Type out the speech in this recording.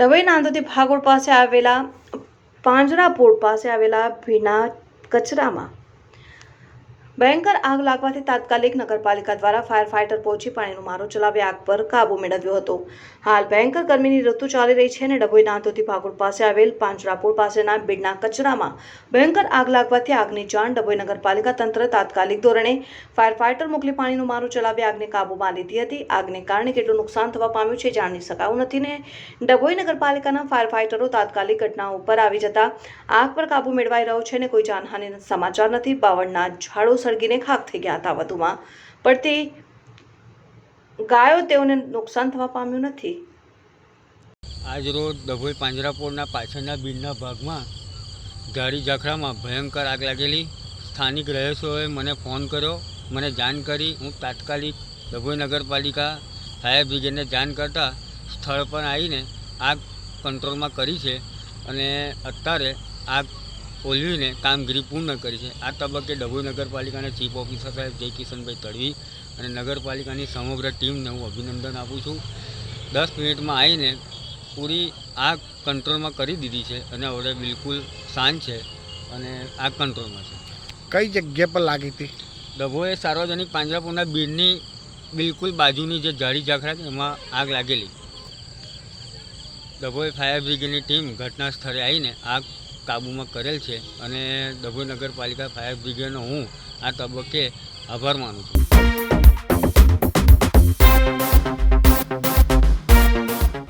ડભોઈ નાંદોદી ભાગોળ પાસે આવેલા પાંજરાપોળ પાસે આવેલા ભીના કચરામાં ભયંકર આગ લાગવાથી તાત્કાલિક નગરપાલિકા દ્વારા ફાયર ફાઇટર પહોંચી પાણીનો મારો ચલાવી આગ પર કાબુ મેળવ્યો હતો. હાલ ભયંકર ગરમીની ઋતુ ચાલી રહી છે અને ડભોઈ નાંદોદી ભાગોળ પાસે આવેલ પાંજરાપુર પાસેના બીડના કચરામાં ભયંકર આગ લાગવાથી આગની જાણ ડભોઈ નગરપાલિકા તંત્ર તાત્કાલિક ધોરણે ફાયર ફાઇટર મોકલી પાણીનો મારો ચલાવી આગને કાબૂમાં લીધી હતી. આગને કારણે કેટલું નુકસાન થવા પામ્યું છે જાણી શકાયું નથી ને ડભોઈ નગરપાલિકાના ફાયર ફાઇટરો તાત્કાલિક ઘટના ઉપર આવી જતા આગ પર કાબુ મેળવાઈ રહ્યો છે અને કોઈ જાનહાનિના સમાચાર નથી. બાવળના ઝાડો સળગીને ખાક થઈ ગયા હતા વધુમાં. પડતી ગાયો તેઓને નુકસાન થવા પામ્યું નથી. આજ રોજ ડભોઈ પાંજરાપોળના પાછળના બિલના ભાગમાં ઝાડી ઝાખરામાં ભયંકર આગ લાગેલી. સ્થાનિક રહેશોએ મને ફોન કર્યો. મને જાણ કરી હું તાત્કાલિક ડભોઈ નગરપાલિકા ફાયર બ્રિગેડને જાણ કરતાં સ્થળ પર આવીને આગ કંટ્રોલમાં કરી છે અને અત્યારે આગ ઓલવીને કામગીરી પૂર્ણ કરી છે. આ તબક્કે ડભોઈ નગરપાલિકાના ચીફ ઓફિસર સાહેબ જય કિશનભાઈ તડવી અને નગરપાલિકાની સમગ્ર ટીમને હું અભિનંદન આપું છું. દસ મિનિટમાં આવીને પૂરી આગ કંટ્રોલમાં કરી દીધી છે અને હવે બિલકુલ શાંત છે અને આગ કંટ્રોલમાં છે. કઈ જગ્યા પર લાગી હતી? ડભોએ સાર્વજનિક પાંજરાપુરના બીડની બિલકુલ બાજુની જે જાળી ઝાખરા છે એમાં આગ લાગેલી. ડભોઈ ફાયર બ્રિગેડની ટીમ ઘટના સ્થળે આવીને આગ કાબૂમાં કરેલ છે અને ડભોઈ નગરપાલિકા ફાયર બ્રિગેડનો હું આ તબક્કે આભાર માનું છું.